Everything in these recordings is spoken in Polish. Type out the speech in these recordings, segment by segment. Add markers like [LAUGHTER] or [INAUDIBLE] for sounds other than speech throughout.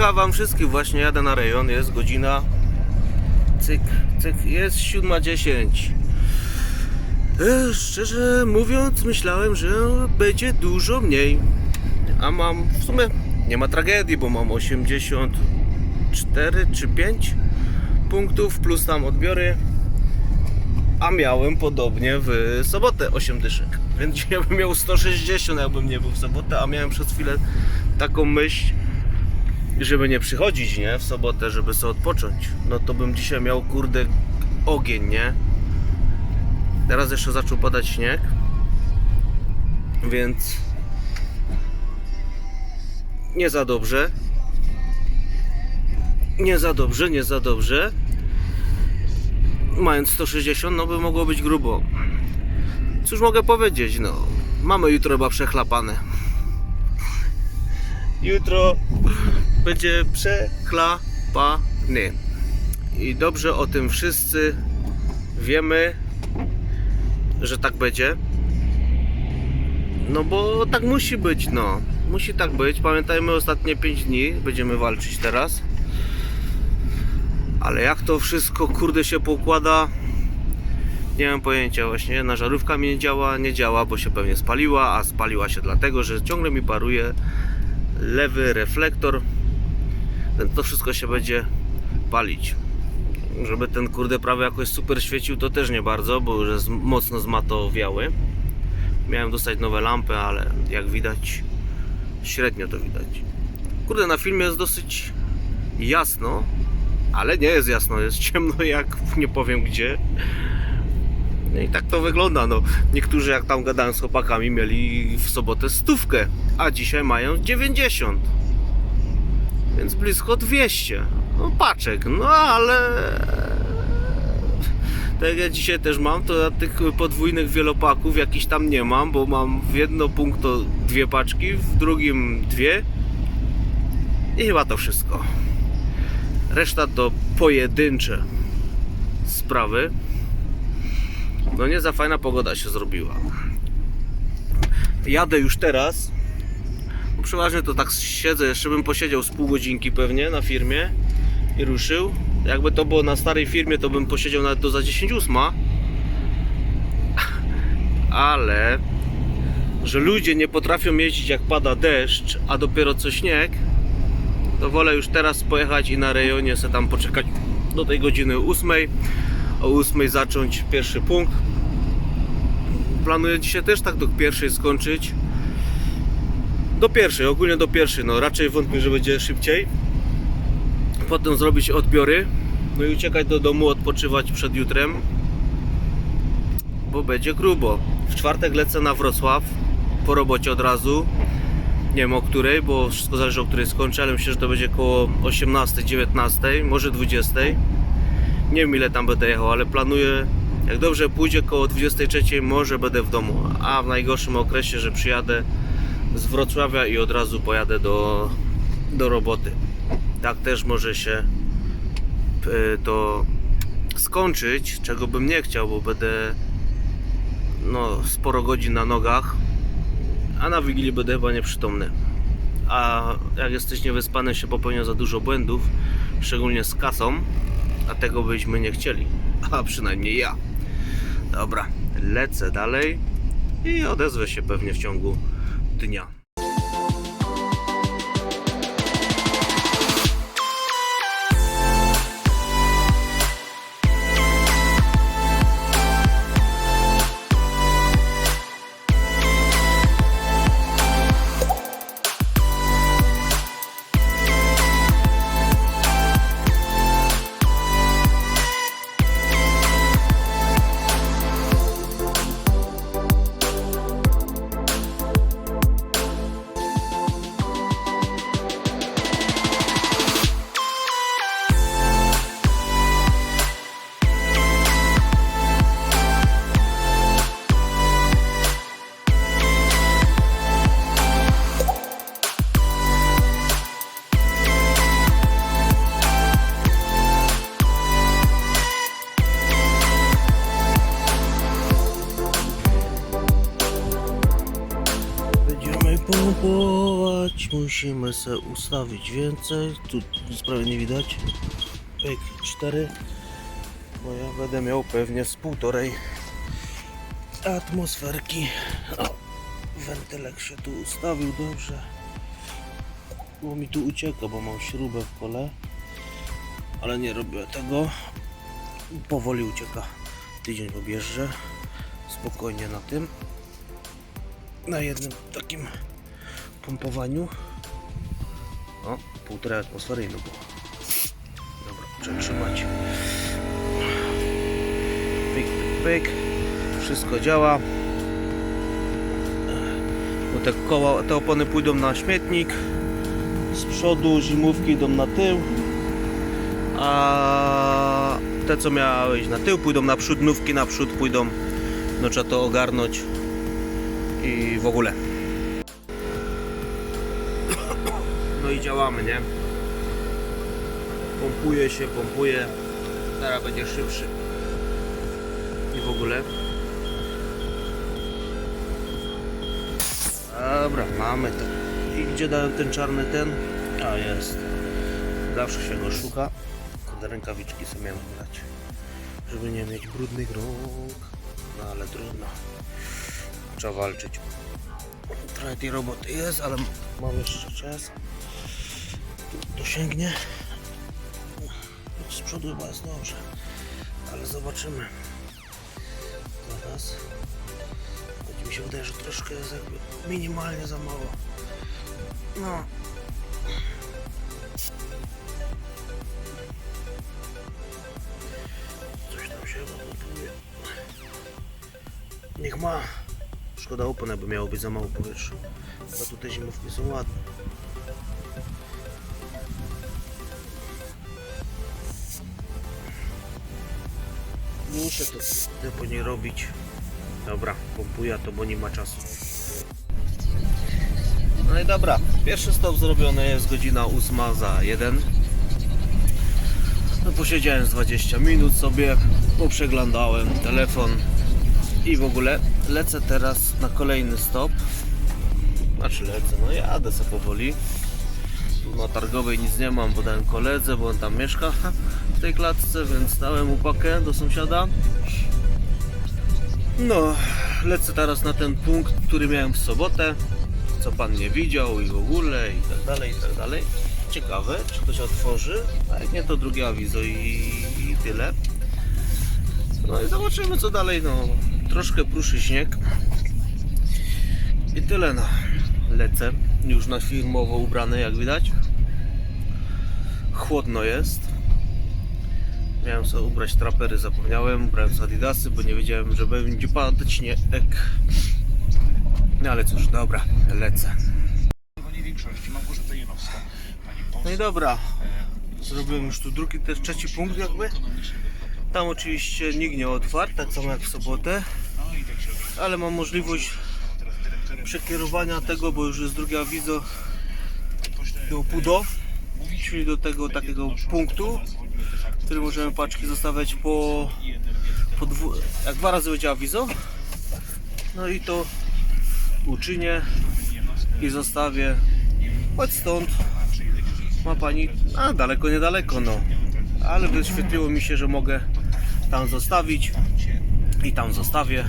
Wam wszystkich, właśnie jadę na rejon, jest godzina cyk, cyk, jest 7.10 e, Szczerze mówiąc myślałem, że będzie dużo mniej. A mam, w sumie nie ma tragedii, bo mam 84 czy 5 punktów plus tam odbiory a miałem podobnie w sobotę 8 dyszek. Więc [LAUGHS] dzisiaj bym miał 160, jakbym nie był w sobotę, a miałem przez chwilę taką myśl, żeby nie przychodzić, nie? W sobotę, żeby sobie odpocząć. No to bym dzisiaj miał, kurde, ogień, nie? Teraz jeszcze zaczął padać śnieg. Więc nie za dobrze. Nie za dobrze, nie za dobrze mając 160, no by mogło być grubo. Cóż mogę powiedzieć, no. Mamy jutro chyba przechlapane. Jutro będzie przechlapany. I dobrze o tym wszyscy wiemy, że tak będzie. No bo tak musi być, no. Musi tak być. Pamiętajmy ostatnie 5 dni. Będziemy walczyć teraz. Ale jak to wszystko kurde się poukłada, nie mam pojęcia właśnie. Jedna żarówka mi nie działa, nie działa, bo się pewnie spaliła, a spaliła się dlatego, że ciągle mi paruje lewy reflektor. To wszystko się będzie palić. Żeby ten kurde prawie jakoś super świecił, to też nie bardzo, bo już jest mocno zmatowiały. Miałem dostać nowe lampy, ale jak widać, średnio to widać. Kurde, na filmie jest dosyć jasno, ale nie jest jasno, jest [LAUGHS] ciemno jak nie powiem gdzie. No i tak to wygląda. No. Niektórzy jak tam gadałem z chłopakami mieli w sobotę stówkę, a dzisiaj mają 90. Więc blisko 200. No paczek, no ale tak ja dzisiaj też mam, to ja tych podwójnych wielopaków jakiś tam nie mam, bo mam w jedno punkto dwie paczki, w drugim dwie. I chyba to wszystko. Reszta to pojedyncze sprawy. No nie za fajna pogoda się zrobiła. Jadę już teraz. Przeważnie to tak siedzę, jeszcze bym posiedział z pół godzinki pewnie na firmie i ruszył. Jakby to było na starej firmie, to bym posiedział nawet do za 10 ósma. Ale że ludzie nie potrafią jeździć jak pada deszcz, a dopiero co śnieg, to wolę już teraz pojechać i na rejonie se tam poczekać do tej godziny 8. O 8 zacząć pierwszy punkt. Planuję dzisiaj też tak do pierwszej skończyć. Do pierwszej, ogólnie do pierwszej, no raczej wątpię, że będzie szybciej. Potem zrobić odbiory, no i uciekać do domu, odpoczywać przed jutrem, bo będzie grubo. W czwartek lecę na Wrocław, po robocie od razu. Nie wiem o której, bo wszystko zależy o której skończę, ale myślę, że to będzie około 18, 19, może 20. Nie wiem ile tam będę jechał, ale planuję, jak dobrze pójdzie, koło 23 może będę w domu, a w najgorszym okresie, że przyjadę z Wrocławia i od razu pojadę do, do roboty. Tak też może się e, to skończyć, czego bym nie chciał, bo będę no, sporo godzin na nogach, a na Wigilii będę chyba nieprzytomny. A jak jesteś niewyspany, się popełnia za dużo błędów, szczególnie z kasą, a tego byśmy nie chcieli, [LAUGHS] a przynajmniej ja. Dobra, lecę dalej i odezwę się pewnie w ciągu dnia. Musimy se ustawić więcej. Tu prawie nie widać. Pyk 4. Bo ja będę miał pewnie z półtorej atmosferki. O, wentylek się tu ustawił dobrze. Bo mi tu ucieka, bo mam śrubę w kole. Ale nie robię tego. Powoli ucieka. Tydzień objeżdżę. Spokojnie na tym. Na jednym takim pompowaniu. O, półtora atmosfery no było. Dobra, przetrzymać. Pyk, pyk, pyk. Wszystko działa. Bo te koła, te opony pójdą na śmietnik. Z przodu zimówki idą na tył. A te co miały iść na tył pójdą na przód, nówki na przód pójdą. No trzeba to ogarnąć i w ogóle. I działamy, nie? Pompuje się, pompuje. Teraz będzie szybszy. I w ogóle. Dobra, mamy to. I gdzie dałem ten czarny ten? A jest. Zawsze się go szuka. Te rękawiczki sobie miałem brać. Żeby nie mieć brudnych rąk. No ale trudno. Trzeba walczyć. Trochę tej roboty jest, ale mam jeszcze czas. Tu dosięgnie. Z przodu chyba jest dobrze. Ale zobaczymy. Zaraz. Choć mi się wydaje, że troszkę jest jakby minimalnie za mało. No. Coś tam się gotuje. Niech ma. Szkoda opon, by miało być za mało powietrza. A tutaj zimówki są ładne. Muszę to depo nie robić. Dobra, pompuję to, bo nie ma czasu. No i dobra, pierwszy stop zrobiony jest godzina 8 za 1. No posiedziałem z 20 minut sobie, poprzeglądałem telefon i w ogóle lecę teraz na kolejny stop. Znaczy lecę, no jadę sobie powoli. Na targowej nic nie mam, bo dałem koledze, bo on tam mieszka w tej klatce, więc dałem mu pakę do sąsiada. No, lecę teraz na ten punkt, który miałem w sobotę, co pan nie widział i w ogóle i tak dalej, i tak dalej. Ciekawe, czy to się otworzy, a jak nie to drugie awizo i, i tyle. No i zobaczymy co dalej, no troszkę pruszy śnieg i tyle no. Lecę, już na firmowo ubrany jak widać. Chłodno jest. Miałem sobie ubrać trapery, zapomniałem, ubrałem sobie adidasy, bo nie wiedziałem, że będzie padać śnieg. No ale cóż, dobra, lecę. No i dobra, zrobiłem już tu drugi, też trzeci punkt jakby. Tam oczywiście nikt nie otwarł, tak samo jak w sobotę, No i także ale mam możliwość przekierowania tego, bo już jest drugie awizo pośle do Pudo, czyli do tego takiego punktu, w którym możemy paczki zostawiać po, po dwu, jak dwa razy będzie awizo. No i to uczynię i zostawię. Chodź stąd. Ma pani, a daleko, niedaleko, no. Ale wyświetliło mi się, że mogę tam zostawić i tam zostawię.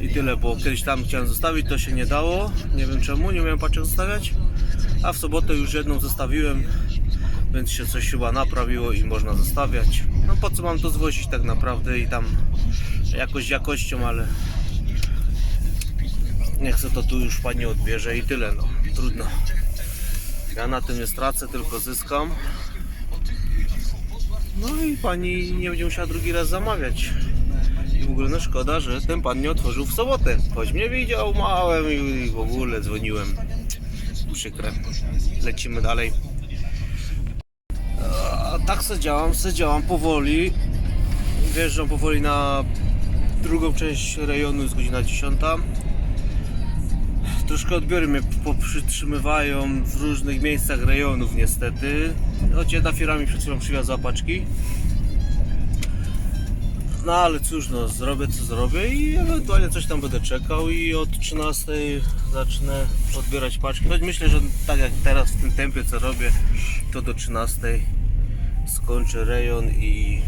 I tyle, bo kiedyś tam chciałem zostawić, to się nie dało. Nie wiem czemu, nie miałem paczek zostawiać. A w sobotę już jedną zostawiłem, więc się coś chyba naprawiło i można zostawiać. No po co mam to zwozić tak naprawdę i tam jakoś jakością, ale nie chcę to tu już pani odbierze i tyle, no trudno. Ja na tym nie stracę, tylko zyskam. No i pani nie będzie musiała drugi raz zamawiać. W ogóle no szkoda, że ten pan nie otworzył w sobotę. Choć mnie widział małem i w ogóle dzwoniłem. Przykre. Lecimy dalej. A tak se działam, se działam powoli. Wjeżdżam powoli na drugą część rejonu, jest godzina 10. Troszkę odbiory mnie poprzytrzymywają w różnych miejscach rejonów niestety. Choć jedna firma mi przed chwilą przywiozła paczki. No ale cóż, no zrobię co zrobię i ewentualnie coś tam będę czekał i od 13 zacznę odbierać paczki. Choć myślę, że tak jak teraz w tym tempie co robię, to do 13 skończę rejon i,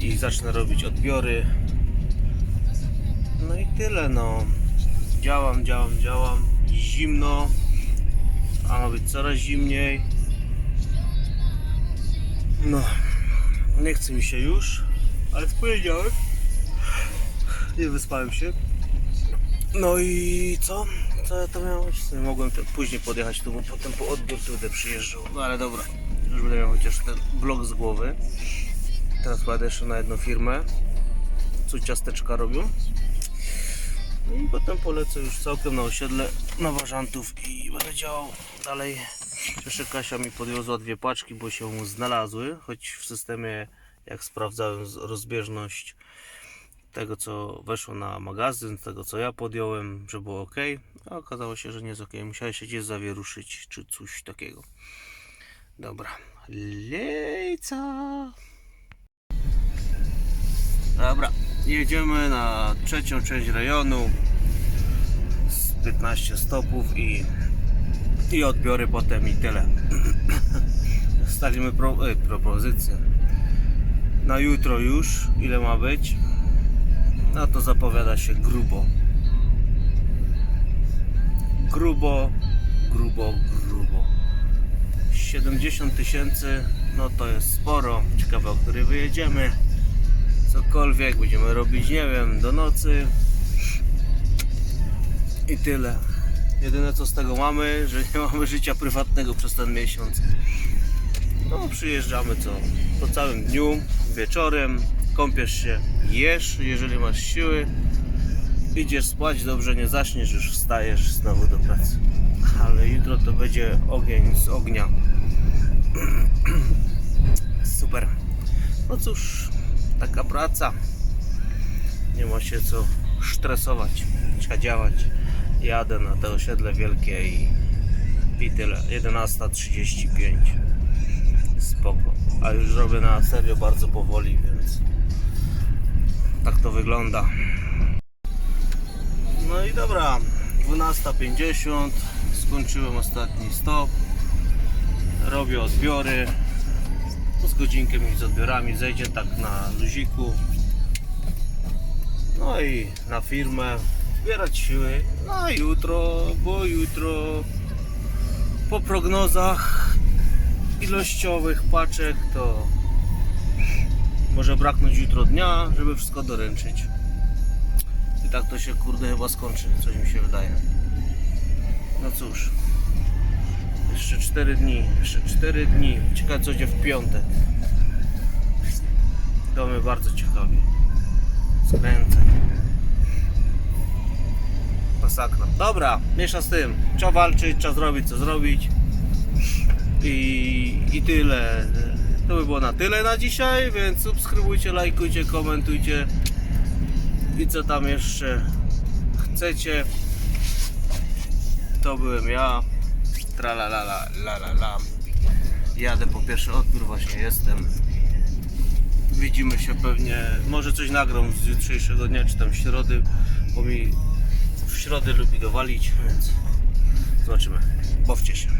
i zacznę robić odbiory. No i tyle no. Działam, działam, działam. Zimno, a ma być coraz zimniej. No, nie chce mi się już, ale w poniedziałek nie wyspałem się. No i co? Co ja to miałem? Nie mogłem te, później podjechać tu, bo potem po odbiór tu będę przyjeżdżał. No ale dobra, już będę miał chociaż ten blok z głowy. Teraz pojadę jeszcze na jedną firmę, co ciasteczka robią. No i potem polecę już całkiem na osiedle nowożantów i będę działał dalej. Jeszcze Kasia mi podwiozła dwie paczki, bo się znalazły, choć w systemie jak sprawdzałem rozbieżność tego co weszło na magazyn, tego co ja podjąłem, że było ok, a okazało się, że nie jest ok. Musiałem się gdzieś zawieruszyć czy coś takiego. Dobra, lejca. Dobra, jedziemy na trzecią część rejonu z 15 stopów i, i odbiory potem i tyle. [CLEARS THROAT] Stawimy pro, e, propozycję na jutro już, ile ma być. No to zapowiada się grubo. Grubo, grubo, grubo. 70 tysięcy, no to jest sporo. Ciekawe, o której wyjedziemy cokolwiek będziemy robić, nie wiem, do nocy i tyle. Jedyne co z tego mamy, że nie mamy życia prywatnego przez ten miesiąc. No przyjeżdżamy co? Po całym dniu, wieczorem, kąpiesz się, jesz, jeżeli masz siły, idziesz spać, dobrze nie zaśniesz, już wstajesz znowu do pracy. Ale jutro to będzie ogień z ognia. [CLEARS THROAT] Super. No cóż, taka praca. Nie ma się co stresować. Trzeba działać. Jadę na te osiedle wielkie i, i tyle. 11.35. Spoko. A już robię na serio bardzo powoli, więc tak to wygląda. No i dobra. 12.50. Skończyłem ostatni stop. Robię odbiory z godzinkę mi z odbiorami zejdzie tak na luziku no i na firmę zbierać siły na jutro, bo jutro po prognozach ilościowych paczek to może braknąć jutro dnia, żeby wszystko doręczyć i tak to się kurde chyba skończy, coś mi się wydaje no cóż jeszcze 4 dni, jeszcze 4 dni. Ciekawe co będzie w piątek. To mnie bardzo ciekawi. Skręcę. Masakra. Dobra, miesza z tym. Trzeba walczyć, trzeba zrobić co zrobić. I, I tyle. To by było na tyle na dzisiaj, więc subskrybujcie, lajkujcie, komentujcie. I co tam jeszcze chcecie. To byłem ja. Tra la la la. Jadę po pierwszy odbiór, właśnie jestem. Widzimy się pewnie, może coś nagram z jutrzejszego dnia, czy tam środy, bo mi w środę lubi dowalić, więc zobaczymy. Bawcie się.